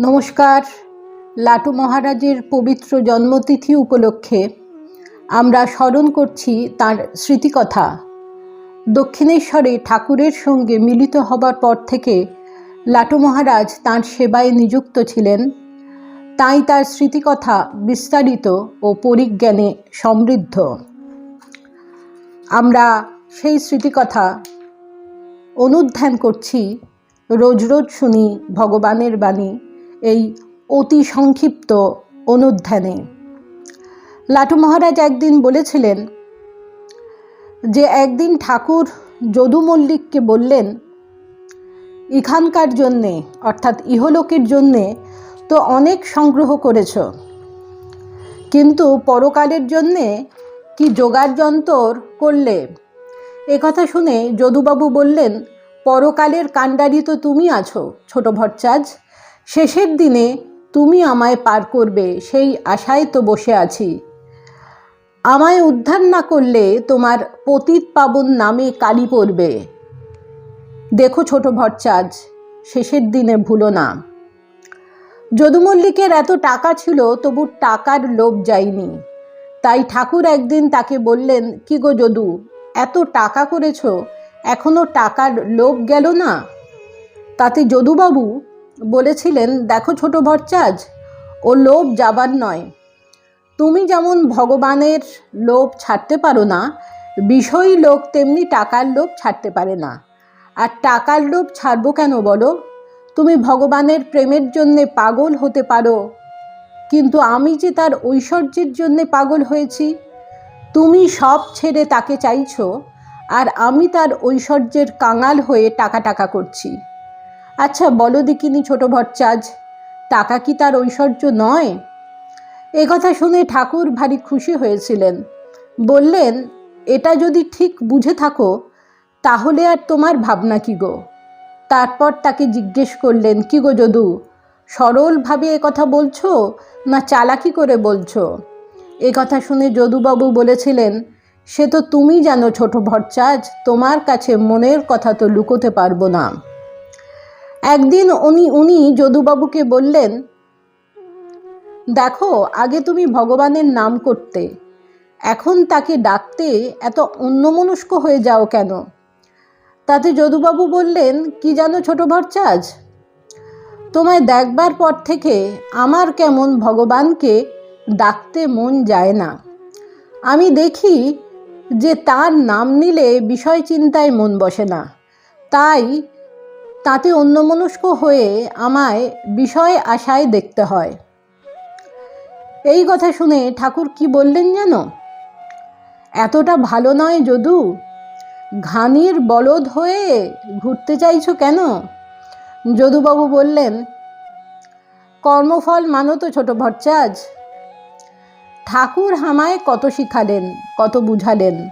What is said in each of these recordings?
নমস্কার। লাটু মহারাজের পবিত্র জন্মতিথি উপলক্ষে আমরা স্মরণ করছি তার স্মৃতিকথা। দক্ষিণেশ্বরে ঠাকুরের সঙ্গে মিলিত হবার পর থেকে লাটু মহারাজ তাঁর সেবায় নিযুক্ত ছিলেন। তাই তার স্মৃতিকথা বিস্তারিত ও পরিজ্ঞানে সমৃদ্ধ। আমরা সেই স্মৃতিকথা অনুধ্যান করছি। রোজ রোজ শুনি ভগবানের বাণী। এই অতি সংক্ষিপ্ত অনুধ্যানে। লাটু মহারাজ একদিন বলেছিলেন, যে একদিন ঠাকুর যদু মল্লিককে বললেন এখানকার জন্যে, অর্থাৎ ইহলোকের জন্যে তো অনেক সংগ্রহ করেছ। কিন্তু পরকালের জন্যে কি যোগার যন্তর করলে? একথা শুনে যদুবাবু বললেন, পরকালের কাণ্ডারি তো তুমি আছো, ছোট ভট্টাজ শেষের দিনে তুমি আমায় পার করবে, সেই আশায় তো বসে আছি। আমায় উদ্ধার না করলে তোমার পতিত পাবন নামে কালি পড়বে। দেখো ছোট ভট্টাজ শেষের দিনে ভুলো না। যদুমল্লিকের এত টাকা ছিল, তবু টাকার লোভ যায়নি। তাই ঠাকুর একদিন তাকে বললেন, কি গো যদু, এত টাকা করেছ, এখনও টাকার লোভ গেল না? তাতে যদুবাবু বলেছিলেন, দেখো ছোট ভট্টাজ ও লোভ যাবার নয়। তুমি যেমন ভগবানের লোভ ছাড়তে পারো না, বিষয়ী লোক তেমনি টাকার লোভ ছাড়তে পারে না। আর টাকার লোভ ছাড়বো কেন বলো? তুমি ভগবানের প্রেমের জন্যে পাগল হতে পারো, কিন্তু আমি যে তার ঐশ্বর্যের জন্যে পাগল হয়েছি, তুমি সব ছেড়ে তাকে চাইছো, আর আমি তার ঐশ্বর্যের কাঙাল হয়ে টাকা টাকা করছি। আচ্ছা বলো দেখিনি ছোট ভট্টাজ টাকা কি তার ঐশ্বর্য নয়? এ কথা শুনে ঠাকুর ভারী খুশি হয়েছিলেন। বললেন, এটা যদি ঠিক বুঝে থাকো, তাহলে আর তোমার ভাবনা কি গো? তারপর তাকে জিজ্ঞেস করলেন, কি গো যদু, সরলভাবে এ কথা বলছো না চালাকি করে বলছো? এ কথা শুনে যদুবাবু বলেছিলেন, সে তো তুমি জানো ছোট ভট্টাজ তোমার কাছে মনের কথা তো লুকোতে পারব না। একদিন উনি উনি যদুবাবুকে বললেন, দেখো, আগে তুমি ভগবানের নাম করতে। এখন তাকে ডাকতে এত অন্যমনস্ক হয়ে যাও কেন? তাতে যদুবাবু বললেন, কি জানো ছোট ভট্টাজ তোমায় দেখবার পর থেকে আমার কেমন ভগবানকে ডাকতে মন যায় না। আমি দেখি যে তার নাম নিলে বিষয় চিন্তায় মন বসে না। তাই তাতে অন্যমনস্ক হয়ে আমায় বিষয় আশায় দেখতে হয়। এই কথা শুনে ঠাকুর কি বললেন যেন? এতটা ভালো নয় যদু। ঘানির বলদ হয়ে ঘুরতে চাইছ কেন? যদুবাবু বললেন, কর্মফল মানো তো ছোট ভট্টাজ ঠাকুর হামায় কত শিখালেন, কত বুঝালেন।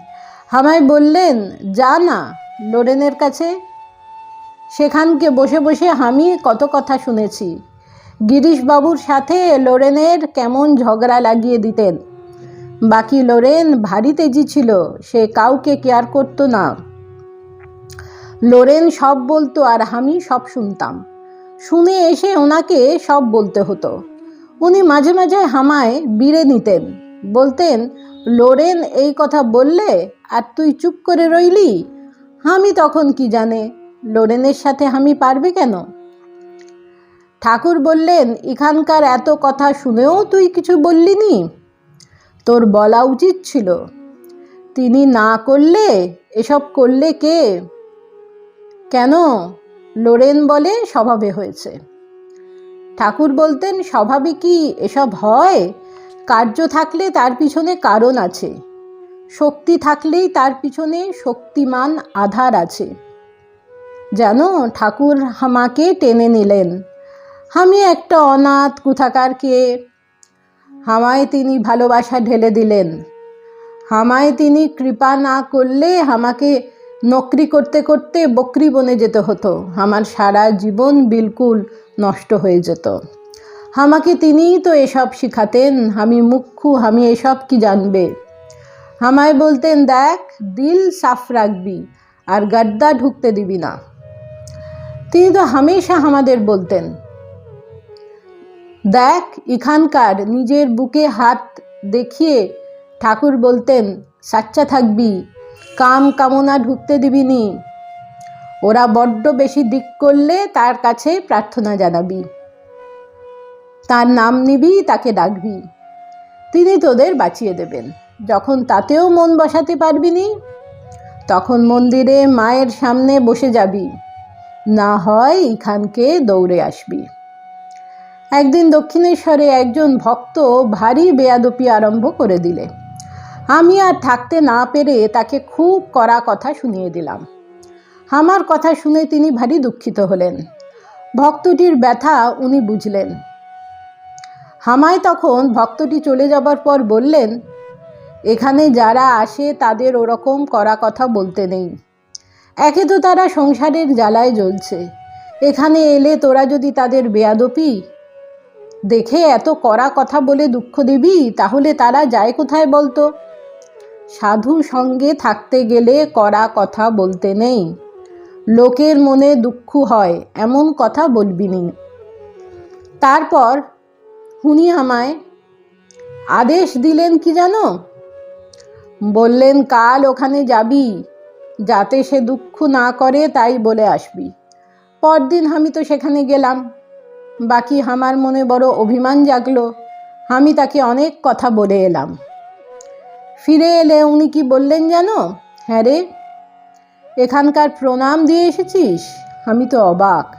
হামায় বললেন, যা না লোরেনের কাছে সেখানকে বসে বসে আমি কত কথা শুনেছি। গিরিশবাবুর সাথে লোরেনের কেমন ঝগড়া লাগিয়ে দিতেন। বাকি লোরেন ভারী তেজি ছিল, সে কাউকে কেয়ার করতো না। লোরেন সব বলতো আর আমি সব শুনতাম। শুনে এসে ওনাকে সব বলতে হতো। উনি মাঝে মাঝে হামায় বিড়ে নিতেন, বলতেন, লোরেন, এই কথা বললে আর তুই চুপ করে রইলি? আমি তখন কি জানে? লোরেনের সাথে আমি পারবে কেন? ঠাকুর বললেন, এখানকার এত কথা শুনেও তুই কিছু বললি নি তোর বলা উচিত ছিল। তিনি না করলে এসব করলে কে? কেন? লোরেন বলে, স্বভাবে হয়েছে। ঠাকুর বলতেন, স্বভাবে কি এসব হয়? কার্য থাকলে তার পিছনে কারণ আছে। শক্তি থাকলেই তার পিছনে শক্তিমান আধার আছে। জানো, ঠাকুর হামাকে টেনে নিলেন। আমি একটা অনাথ কুথাকারকে? হামায় তিনি ভালোবাসা ঢেলে দিলেন। হামায় তিনি কৃপা না করলে আমাকে নকরি করতে করতে বকরি বনে যেতে হতো। আমার সারা জীবন বিলকুল নষ্ট হয়ে যেত। আমাকে তিনিই তো এসব শিখাতেন। আমি মুখ্যু, আমি এসব কি জানবে? আমায় বলতেন, দেখ, দিল সাফ রাখবি, আর গাদ্দা ঢুকতে দিবি না। তিনি তো হামেশা আমাদের বলতেন, দেখ এখানকার নিজের বুকে হাত দেখিয়ে ঠাকুর বলতেন, সাচ্চা থাকবি, কাম কামনা ঢুকতে দিবি নি। ওরা বড্ড বেশি দিক করলে তার কাছে প্রার্থনা জানাবি। তার নাম নিবি, তাকে ডাকবি। তিনি তোদের বাঁচিয়ে দেবেন। যখন তাতেও মন বসাতে পারবি নি, তখন মন্দিরে মায়ের সামনে বসে যাবি। না হয় এখানকে দৌড়ে আসবি। একদিন দক্ষিণেশ্বরে একজন ভক্ত ভারী বেয়াদপি আরম্ভ করে দিলে। আমি আর থাকতে না পেরে তাকে খুব কড়া কথা শুনিয়ে দিলাম। আমার কথা শুনে তিনি ভারী দুঃখিত হলেন। ভক্তটির ব্যথা উনি বুঝলেন। হামায় তখন ভক্তটি চলে যাবার পর বললেন, এখানে যারা আসে তাদের ওরকম করা কথা বলতে নেই। একে তো তারা সংসারের জ্বালায় জ্বলছে। এখানে এলে তোরা যদি তাদের বেয়াদপি? দেখে এত কড়া কথা বলে দুঃখ দিবি, তাহলে তারা যায় কোথায় বলতো? সাধু সঙ্গে থাকতে গেলে কড়া কথা বলতে নেই। লোকের মনে দুঃখ হয়, এমন কথা বলবি নি। তারপর হুনি আমায়, আদেশ দিলেন কি জানো? বললেন, কাল ওখানে যাবি। যাতে সে দুঃখ না করে, তাই বলে আসবি। পরদিন আমি তো সেখানে গেলাম। বাকি আমার মনে বড় অভিমান জাগলো। আমি তাকে অনেক কথা বলে এলাম। ফিরে এলে উনি কি বললেন জানো? হ্যাঁ রে, এখানকার প্রণাম দিয়ে এসেছিস? আমি তো অবাক।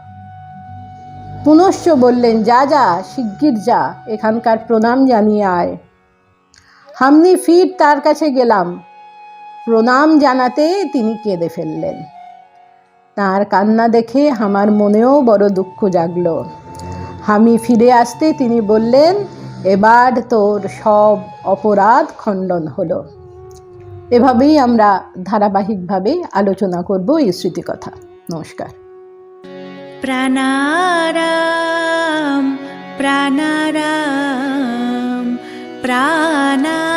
পুনশ্চ বললেন, যা যা, শিগগির যা, এখানকার প্রণাম জানিয়ে আয়। হামনি ফির তার কাছে গেলাম। প্রণাম জানাতে তিনি কেঁদে ফেললেন। তার কান্না দেখে আমার মনেও বড় দুঃখ জাগল। আমি ফিরে আসতে তিনি বললেন, এবার তোর সব অপরাধ খণ্ডন হলো। এভাবেই আমরা ধারাবাহিকভাবে আলোচনা করব এই স্মৃতিকথা। নমস্কার। প্রাণারাম প্রাণারাম প্রাণা